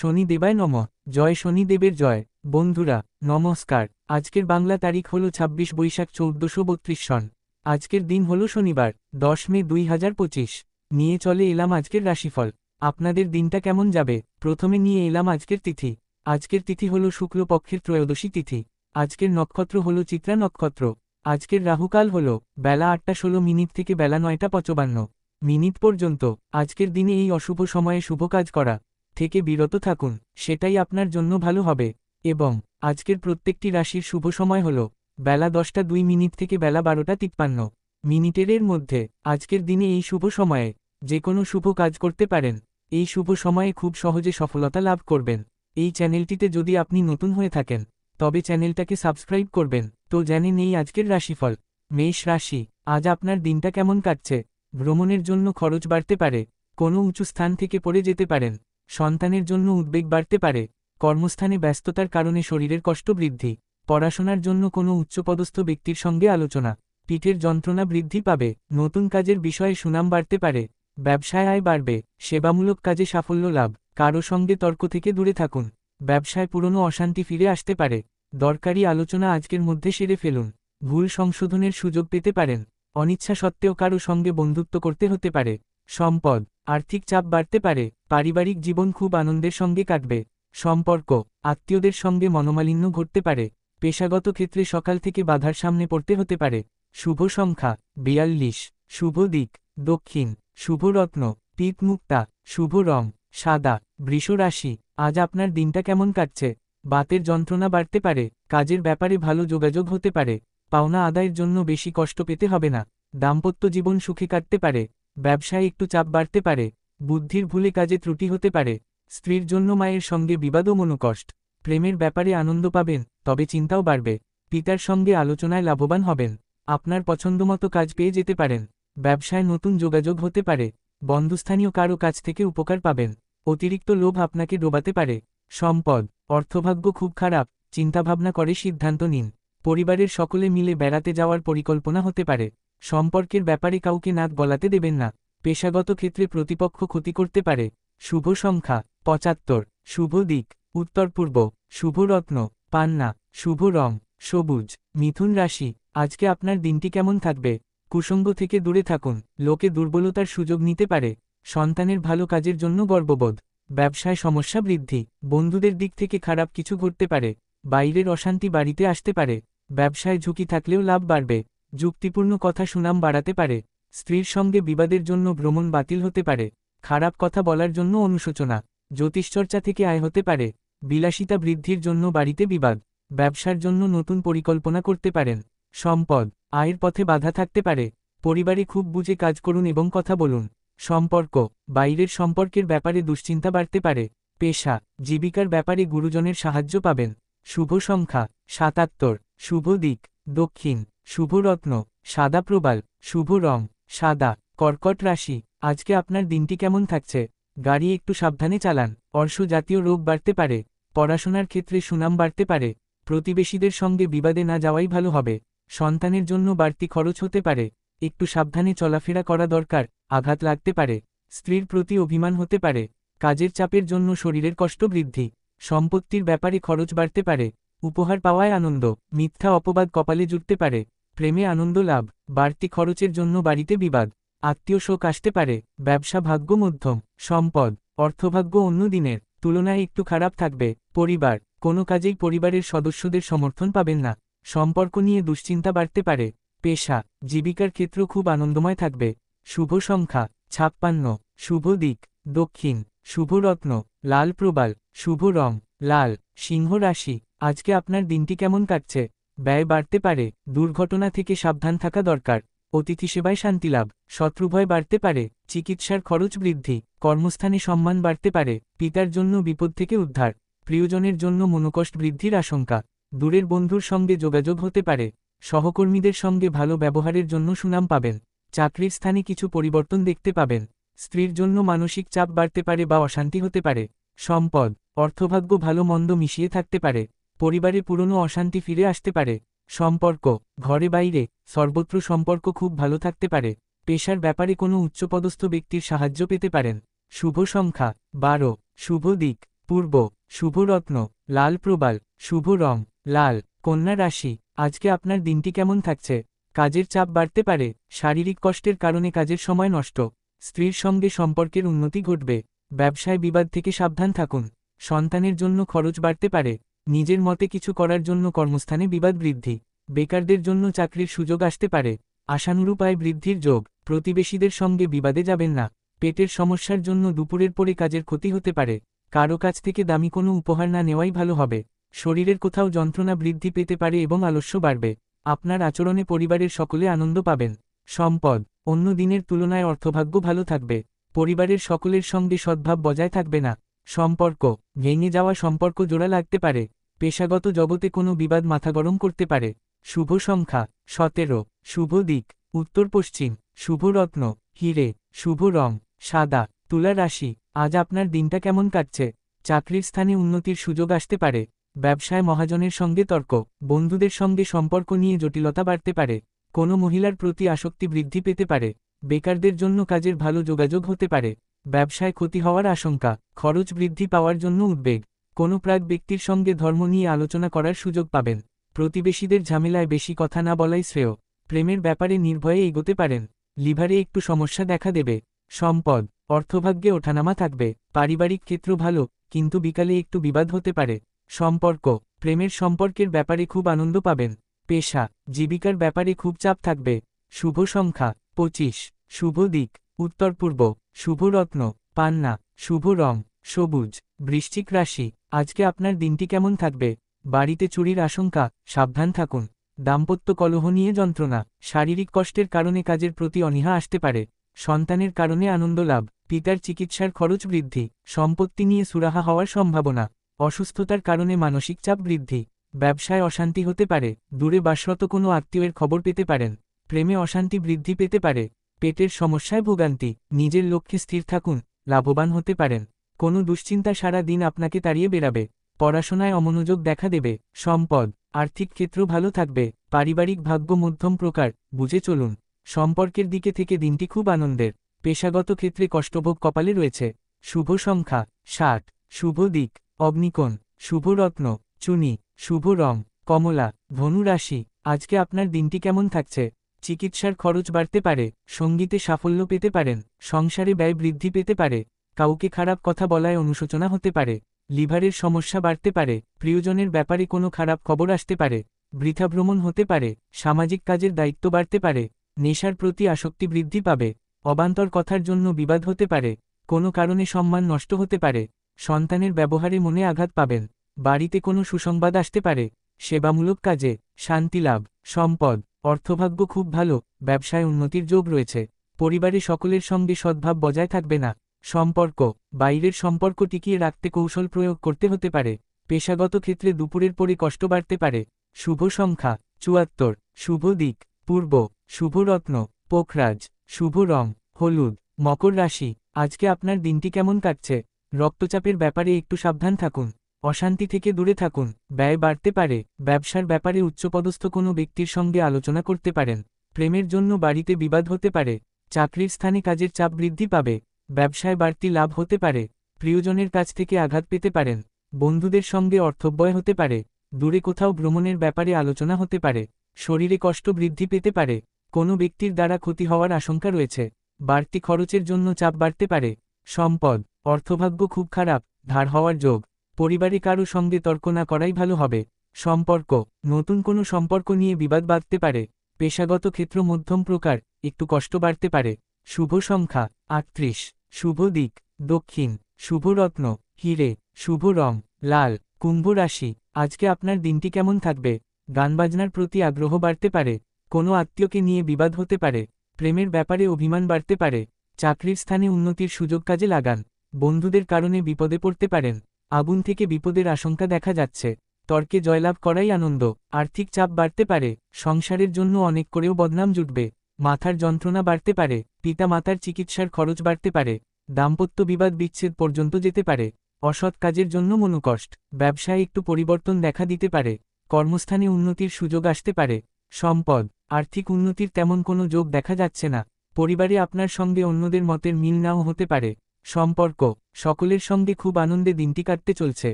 শনি দেবায় নম। জয় শনিদেবের জয়। বন্ধুরা, নমস্কার। আজকের বাংলা তারিখ হল ২৬ বৈশাখ চৌদ্দশো বত্রিশ সন। আজকের দিন হল শনিবার, দশ মে দুই হাজার পঁচিশ। নিয়ে চলে এলাম আজকের রাশিফল। আপনাদের দিনটা কেমন যাবে? প্রথমে নিয়ে এলাম আজকের তিথি। আজকের তিথি হল শুক্লপক্ষের ত্রয়োদশী তিথি। আজকের নক্ষত্র হল চিত্রা নক্ষত্র। আজকের রাহুকাল হল বেলা আটটা ষোলো মিনিট থেকে বেলা নয়টা পঁচবান্ন মিনিট পর্যন্ত। আজকের দিনে এই অশুভ সময়ে শুভ কাজ করা। থেকে বিরত থাকুন, সেটাই আপনার জন্য ভালো হবে। এবং আজকের প্রত্যেকটি রাশির শুভ সময় হল বেলা দশটা দুই মিনিট থেকে বেলা বারোটা তিপ্পান্ন মিনিটের এর মধ্যে। আজকের দিনে এই শুভ সময়ে যে কোনো শুভ কাজ করতে পারেন। এই শুভ সময়ে খুব সহজে সফলতা লাভ করবেন। এই চ্যানেলটিতে যদি আপনি নতুন হয়ে থাকেন, তবে চ্যানেলটাকে সাবস্ক্রাইব করবেন। তো জানেন এই আজকের রাশিফল। মেষ রাশি, আজ আপনার দিনটা কেমন কাটছে? ভ্রমণের জন্য খরচ বাড়তে পারে। কোনো উঁচু স্থান থেকে পড়ে যেতে পারেন। সন্তানের জন্য উদ্বেগ বাড়তে পারে, কর্মস্থানে ব্যস্ততার কারণে শরীরের কষ্ট বৃদ্ধি, পড়াশোনার জন্য কোনো উচ্চপদস্থ ব্যক্তির সঙ্গে আলোচনা, পিঠের যন্ত্রণা বৃদ্ধি পাবে, নতুন কাজের বিষয়ে সুনাম বাড়তে পারে, ব্যবসায় আয় বাড়বে, সেবামূলক কাজে সাফল্য লাভ, কারও সঙ্গে তর্ক থেকে দূরে থাকুন, ব্যবসায় পুরনো অশান্তি ফিরে আসতে পারে, দরকারি আলোচনা আজকের মধ্যে সেরে ফেলুন, ভুল সংশোধনের সুযোগ পেতে পারেন, অনিচ্ছা সত্ত্বেও কারও সঙ্গে বন্ধুত্ব করতে হতে পারে, সম্পদ আর্থিক চাপ বাড়তে পারে, পারিবারিক জীবন খুব আনন্দের সঙ্গে কাটবে, সম্পর্ক, আত্মীয়দের সঙ্গে মনোমালিন্য ঘটতে পারে, পেশাগত ক্ষেত্রে সকাল থেকে বাধার সামনে পড়তে হতে পারে, শুভ সংখ্যা, বিয়াল্লিশ, শুভ দিক, দক্ষিণ, শুভ রত্ন পিত মুক্তা, শুভ রং, সাদা, বৃষ রাশি, আজ আপনার দিনটা কেমন কাটছে, বাতের যন্ত্রণা বাড়তে পারে, কাজের ব্যাপারে ভালো যোগাযোগ হতে পারে, পাওনা আদায়ের জন্য বেশি কষ্ট পেতে হবে না, দাম্পত্য জীবন সুখে কাটতে পারে ব্যবসায় একটু চাপ বাড়তে পারে, বুদ্ধির ভুলে কাজে ত্রুটি হতে পারে, স্ত্রীর জন্য মায়ের সঙ্গে বিবাদ ও মনোকষ্ট, প্রেমের ব্যাপারে আনন্দ পাবেন, তবে চিন্তাও বাড়বে, পিতার সঙ্গে আলোচনায় লাভবান হবেন, আপনার পছন্দমতো কাজ পেয়ে যেতে পারেন, ব্যবসায় নতুন যোগাযোগ হতে পারে, বন্ধুস্থানীয় কারও কাছ থেকে উপকার পাবেন, অতিরিক্ত লোভ আপনাকে ডোবাতে পারে, সম্পদ, অর্থভাগ্য খুব খারাপ, চিন্তাভাবনা করে সিদ্ধান্ত নিন, পরিবারের সকলে মিলে বেড়াতে যাওয়ার পরিকল্পনা হতে পারে সম্পর্কের ব্যাপারে কাউকে নাক গলাতে দেবেন না। পেশাগত ক্ষেত্রে প্রতিপক্ষ ক্ষতি করতে পারে। শুভ সংখ্যা, পঁচাত্তর। শুভ দিক, উত্তর পূর্ব। শুভ রত্ন, পান্না। শুভ রং, সবুজ। মিথুন রাশি, আজকে আপনার দিনটি কেমন থাকবে? কুসঙ্গ থেকে দূরে থাকুন। লোকে দুর্বলতার সুযোগ নিতে পারে। সন্তানের ভালো কাজের জন্য গর্ববোধ। ব্যবসায় সমস্যা বৃদ্ধি। বন্ধুদের দিক থেকে খারাপ কিছু ঘটতে পারে। বাইরের অশান্তি বাড়িতে আসতে পারে। ব্যবসায় ঝুঁকি থাকলেও লাভ বাড়বে। যুক্তিপূর্ণ কথা সুনাম বাড়াতে পারে, স্ত্রীর সঙ্গে বিবাদের জন্য ভ্রমণ বাতিল হতে পারে, খারাপ কথা বলার জন্য অনুশোচনা, জ্যোতিষচর্চা থেকে আয় হতে পারে, বিলাসিতা বৃদ্ধির জন্য বাড়িতে বিবাদ, ব্যবসার জন্য নতুন পরিকল্পনা করতে পারেন, সম্পদ, আয়ের পথে বাধা থাকতে পারে, পরিবারে খুব বুঝে কাজ করুন এবং কথা বলুন, সম্পর্ক, বাইরের সম্পর্কের ব্যাপারে দুশ্চিন্তা বাড়তে পারে, পেশা, জীবিকার ব্যাপারে গুরুজনের সাহায্য পাবেন, শুভ সংখ্যা, সাতাত্তর, শুভ দিক, দক্ষিণ শুভ রত্ন সাদা প্রবাল, শুভ রং, সাদা, কর্কট রাশি, আজকে আপনার দিনটি কেমন থাকছে? গাড়ি একটু সাবধানে চালান অর্শ জাতীয় রোগ বাড়তে পারে, পড়াশোনার ক্ষেত্রে সুনাম বাড়তে পারে, প্রতিবেশীদের সঙ্গে বিবাদে না যাওয়াই ভালো হবে, সন্তানের জন্য বাড়তি খরচ হতে পারে, একটু সাবধানে চলাফেরা করা দরকার, আঘাত লাগতে পারে, স্ত্রীর প্রতি অভিমান হতে পারে, কাজের চাপের জন্য শরীরের কষ্ট বৃদ্ধি, সম্পত্তির ব্যাপারে খরচ বাড়তে পারে উপহার পাওয়ায় আনন্দ, মিথ্যা অপবাদ কপালে জুটতে পারে, প্রেমে আনন্দ লাভ, বাড়তি খরচের জন্য বাড়িতে বিবাদ, আত্মীয় শোক আসতে পারে, ব্যবসা ভাগ্য মধ্যম, সম্পদ, অর্থভাগ্য অন্য দিনের, তুলনায় একটু খারাপ থাকবে, পরিবার, কোনো কাজেই পরিবারের সদস্যদের সমর্থন পাবেন না, সম্পর্ক নিয়ে দুশ্চিন্তা বাড়তে পারে, পেশা, জীবিকার ক্ষেত্র খুব আনন্দময় থাকবে, শুভ সংখ্যা, ছাপ্পান্ন, শুভ দিক, দক্ষিণ, শুভ রত্ন, লাল প্রবাল, শুভ রং, লাল, সিংহ রাশি আজকে আপনার দিনটি কেমন কাটছে? ব্যয় বাড়তে পারে, দুর্ঘটনা থেকে সাবধান থাকা দরকার, অতিথি সেবায় শান্তিলাভ শত্রুভয় বাড়তে পারে, চিকিৎসার খরচ বৃদ্ধি, কর্মস্থানে সম্মান বাড়তে পারে, পিতার জন্য বিপদ থেকে উদ্ধার, প্রিয়জনের জন্য মনোকষ্ট বৃদ্ধির আশঙ্কা, দূরের বন্ধুর সঙ্গে যোগাযোগ হতে পারে, সহকর্মীদের সঙ্গে ভালো ব্যবহারের জন্য সুনাম পাবেন, চাকরির স্থানে কিছু পরিবর্তন দেখতে পাবেন, স্ত্রীর জন্য মানসিক চাপ বাড়তে পারে বা অশান্তি হতে পারে, সম্পদ, অর্থভাগ্য ভালো মন্দ মিশিয়ে থাকতে পারে পরিবারে পুরনো অশান্তি ফিরে আসতে পারে। সম্পর্ক, ঘরে বাইরে, সর্বত্র সম্পর্ক খুব ভালো থাকতে পারে। পেশার ব্যাপারে কোনো উচ্চপদস্থ ব্যক্তির সাহায্য পেতে পারেন। শুভ সংখ্যা, বারো, শুভ দিক, পূর্ব শুভরত্ন লাল প্রবাল, শুভ রং, লাল, কন্যা রাশি, আজকে আপনার দিনটি কেমন থাকছে? কাজের চাপ বাড়তে পারে, শারীরিক কষ্টের কারণে কাজের সময় নষ্ট, স্ত্রীর সঙ্গে সম্পর্কের উন্নতি ঘটবে, ব্যবসায় বিবাদ থেকে সাবধান থাকুন, সন্তানের জন্য খরচ বাড়তে পারে নিজের মতে কিছু করার জন্য কর্মস্থানে বিবাদ বৃদ্ধি, বেকারদের জন্য চাকরির সুযোগ আসতে পারে আশানুরূপ আয় বৃদ্ধির যোগ, প্রতিবেশীদের সঙ্গে বিবাদে যাবেন না, পেটের সমস্যার জন্য দুপুরের পরে কাজের ক্ষতি হতে পারে, কারও কাছ থেকে দামি কোনো উপহার না নেওয়াই ভালো হবে, শরীরের কোথাও যন্ত্রণা বৃদ্ধি পেতে পারে এবং আলস্য বাড়বে, আপনার আচরণে পরিবারের সকলে আনন্দ পাবেন, সম্পদ, অন্য দিনের তুলনায় অর্থভাগ্য ভালো থাকবে, পরিবারের সকলের সঙ্গে সদ্ভাব বজায় থাকবে না, সম্পর্ক, ভেঙে যাওয়া সম্পর্ক জোড়া লাগতে পারে পেশাগত জগতে কোনো বিবাদ মাথা গরম করতে পারে। শুভ সংখ্যা, সতেরো। শুভ দিক, উত্তর পশ্চিম। শুভ রত্ন, হিরে। শুভ রং, সাদা। তুলা রাশি, আজ আপনার দিনটা কেমন কাটছে? চাকরির স্থানে উন্নতির সুযোগ আসতে পারে। ব্যবসায় মহাজনের সঙ্গে তর্ক, বন্ধুদের সঙ্গে সম্পর্ক নিয়ে জটিলতা বাড়তে পারে। কোনো মহিলার প্রতি আসক্তি বৃদ্ধি পেতে পারে। বেকারদের জন্য কাজের ভালো যোগাযোগ হতে পারে। ব্যবসায় ক্ষতি হওয়ার আশঙ্কা, খরচ বৃদ্ধি পাওয়ার জন্য উদ্বেগ। কোনো প্রাক ব্যক্তির সঙ্গে ধর্ম নিয়ে আলোচনা করার সুযোগ পাবেন। প্রতিবেশীদের ঝামেলায় বেশি কথা না বলাই শ্রেয়। প্রেমের ব্যাপারে নির্ভয়ে এগোতে পারেন। লিভারে একটু সমস্যা দেখা দেবে। সম্পদ, অর্থভাগ্যে ওঠানামা থাকবে। পারিবারিক ক্ষেত্র ভালো, কিন্তু বিকালে একটু বিবাদ হতে পারে। সম্পর্ক, প্রেমের সম্পর্কের ব্যাপারে খুব আনন্দ পাবেন। পেশা, জীবিকার ব্যাপারে খুব চাপ থাকবে। শুভ সংখ্যা, পঁচিশ। শুভ দিক, উত্তর পূর্ব। শুভ রত্ন, পান্না। শুভ রং। সবুজ, বৃশ্চিক রাশি, আজকে আপনার দিনটি কেমন থাকবে? বাড়িতে চুরির আশঙ্কা, সাবধান থাকুন। দাম্পত্য কলহ নিয়ে যন্ত্রণা, শারীরিক কষ্টের কারণে কাজের প্রতি অনীহা আসতে পারে। সন্তানের কারণে আনন্দ লাভ, পিতার চিকিৎসার খরচ বৃদ্ধি, সম্পত্তি নিয়ে সুরাহা হওয়ার সম্ভাবনা, অসুস্থতার কারণে মানসিক চাপ বৃদ্ধি, ব্যবসায় অশান্তি হতে পারে, দূরে বাসরত কোনো আত্মীয়ের খবর পেতে পারেন, প্রেমে অশান্তি বৃদ্ধি পেতে পারে, পেটের সমস্যায় ভোগান্তি, নিজের লক্ষ্যে স্থির থাকুন, লাভবান হতে পারেন। কোনো দুশ্চিন্তা সারা দিন আপনাকে তাড়িয়ে বেরাবে পড়াশোনায় অমনোযোগ দেখা দেবে, সম্পদ, আর্থিক ক্ষেত্র ভালো থাকবে, পারিবারিক ভাগ্য মধ্যম প্রকার, বুঝে চলুন। সম্পর্কের দিকে থেকে দিনটি খুব আনন্দের। পেশাগত ক্ষেত্রে কষ্টভোগ কপালে রয়েছে। শুভ সংখ্যা, ষাট। শুভ দিক, অগ্নিকোণ। শুভ রত্ন, চুনি। শুভ রং, কমলা। ধনু রাশি, আজকে আপনার দিনটি কেমন থাকছে? চিকিৎসার খরচ বাড়তে পারে, সঙ্গীতে সাফল্য পেতে পারেন, সংসারে ব্যয় বৃদ্ধি পেতে পারে। কাউকে খারাপ কথা বলায় অনুশোচনা হতে পারে, লিভারের সমস্যা বাড়তে পারে, প্রিয়জনের ব্যাপারে কোনো খারাপ খবর আসতে পারে, বৃথা ভ্রমণ হতে পারে, সামাজিক কাজের দায়িত্ব বাড়তে পারে, নেশার প্রতি আসক্তি বৃদ্ধি পাবে, অবান্তর কথার জন্য বিবাদ হতে পারে, কোনো কারণে সম্মান নষ্ট হতে পারে, সন্তানের ব্যবহারে মনে আঘাত পাবেন, বাড়িতে কোনো সুসংবাদ আসতে পারে, সেবামূলক কাজে শান্তি লাভ, সম্পদ, অর্থভাগ্য খুব ভালো, ব্যবসায় উন্নতির যোগ রয়েছে, পরিবারে সকলের সঙ্গে সদ্ভাব বজায় থাকবে না। সম্পর্ক, বাইরের সম্পর্ক টিকিয়ে রাখতে কৌশল প্রয়োগ করতে হতে পারে। পেশাগত ক্ষেত্রে দুপুরের পরে কষ্ট বাড়তে পারে। শুভ সংখ্যা, চুয়াত্তর, শুভ দিক, পূর্ব, শুভ রত্ন, পোখরাজ, শুভ রং, হলুদ, মকর রাশি। আজকে আপনার দিনটি কেমন কাটছে? রক্তচাপের ব্যাপারে একটু সাবধান থাকুন। অশান্তি থেকে দূরে থাকুন। ব্যয় বাড়তে পারে। ব্যবসার ব্যাপারে উচ্চপদস্থ কোনো ব্যক্তির সঙ্গে আলোচনা করতে পারেন। প্রেমের জন্য বাড়িতে বিবাদ হতে পারে। চাকরির স্থানে কাজের চাপ বৃদ্ধি পাবে। ব্যবসায় বাড়তি লাভ হতে পারে, প্রিয়জনের কাছ থেকে আঘাত পেতে পারেন, বন্ধুদের সঙ্গে অর্থব্যয় হতে পারে, দূরে কোথাও ভ্রমণের ব্যাপারে আলোচনা হতে পারে, শরীরে কষ্ট বৃদ্ধি পেতে পারে, কোনো ব্যক্তির দ্বারা ক্ষতি হওয়ার আশঙ্কা রয়েছে, বাড়তি খরচের জন্য চাপ বাড়তে পারে, সম্পদ, অর্থভাগ্য খুব খারাপ, ধার হওয়ার যোগ, পরিবারে কারও সঙ্গে তর্ক না করাই ভালো হবে, সম্পর্ক, নতুন কোনো সম্পর্ক নিয়ে বিবাদ বাঁধতে পারে, পেশাগত ক্ষেত্র মধ্যম প্রকার, একটু কষ্ট বাড়তে পারে, শুভ সংখ্যা, আটত্রিশ। শুভ দিক, দক্ষিণ শুভ রত্ন হিরে, শুভ রং, লাল, কুম্ভ রাশি, আজকে আপনার দিনটি কেমন থাকবে? গানবাজনার প্রতি আগ্রহ বাড়তে পারে, কোনো আত্মীয়কে নিয়ে বিবাদ হতে পারে, প্রেমের ব্যাপারে অভিমান বাড়তে পারে, চাকরির স্থানে উন্নতির সুযোগ কাজে লাগান, বন্ধুদের কারণে বিপদে পড়তে পারেন, আগুন থেকে বিপদের আশঙ্কা দেখা যাচ্ছে, তর্কে জয়লাভ করাই আনন্দ, আর্থিক চাপ বাড়তে পারে, সংসারের জন্য অনেক করেও বদনাম জুটবে। মাথার যন্ত্রণা বাড়তে পারে পিতা মাতার চিকিৎসার খরচ বাড়তে পারে, দাম্পত্য বিবাদ বিচ্ছেদ পর্যন্ত যেতে পারে, অসৎ কাজের জন্য মনোকষ্ট, ব্যবসায় একটু পরিবর্তন দেখা দিতে পারে, কর্মস্থানে উন্নতির সুযোগ আসতে পারে, সম্পদ, আর্থিক উন্নতির তেমন কোনো যোগ দেখা যাচ্ছে না, পরিবারে আপনার সঙ্গে অন্যদের মতের মিল নাও হতে পারে, সম্পর্ক, সকলের সঙ্গে খুব আনন্দে দিনটি কাটতে চলছে,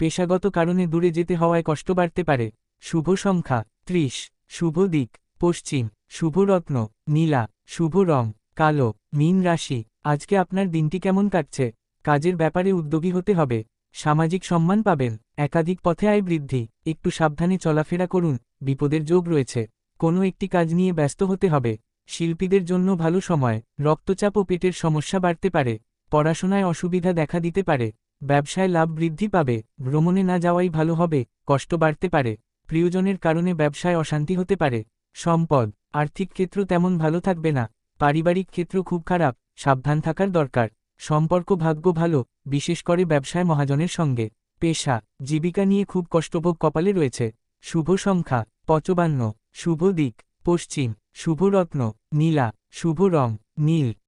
পেশাগত কারণে দূরে যেতে হওয়ায় কষ্ট বাড়তে পারে, শুভ সংখ্যা, ত্রিশ, শুভ দিক, পশ্চিম শুভ রত্ন নীলা, শুভ রং, কালো, মীন রাশি, আজকে আপনার দিনটি কেমন কাটছে? কাজের ব্যাপারে উদ্যোগী হতে হবে। সামাজিক সম্মান পাবেন। একাধিক পথে আয় বৃদ্ধি। একটু সাবধানে চলাফেরা করুন। বিপদের যোগ রয়েছে। কোনো একটি কাজ নিয়ে ব্যস্ত হতে হবে। শিল্পীদের জন্য ভালো সময়। রক্তচাপ ও পেটের সমস্যা বাড়তে পারে। পড়াশোনায় অসুবিধা দেখা দিতে পারে। ব্যবসায় লাভ বৃদ্ধি পাবে। ভ্রমণে না যাওয়াই ভালো হবে। কষ্ট বাড়তে পারে। প্রিয়জনের কারণে ব্যবসায় অশান্তি হতে পারে। সম্পদ, আর্থিক ক্ষেত্র তেমন ভালো থাকবে না, পারিবারিক ক্ষেত্র খুব খারাপ, সাবধান থাকার দরকার, সম্পর্ক ভাগ্য ভালো, বিশেষ করে ব্যবসায় মহাজনের সঙ্গে, পেশা, জীবিকা নিয়ে খুব কষ্টভোগ কপালে রয়েছে, শুভ সংখ্যা, পচবান্ন, শুভ দিক, পশ্চিম শুভরত্ন নীলা, শুভ রং, নীল।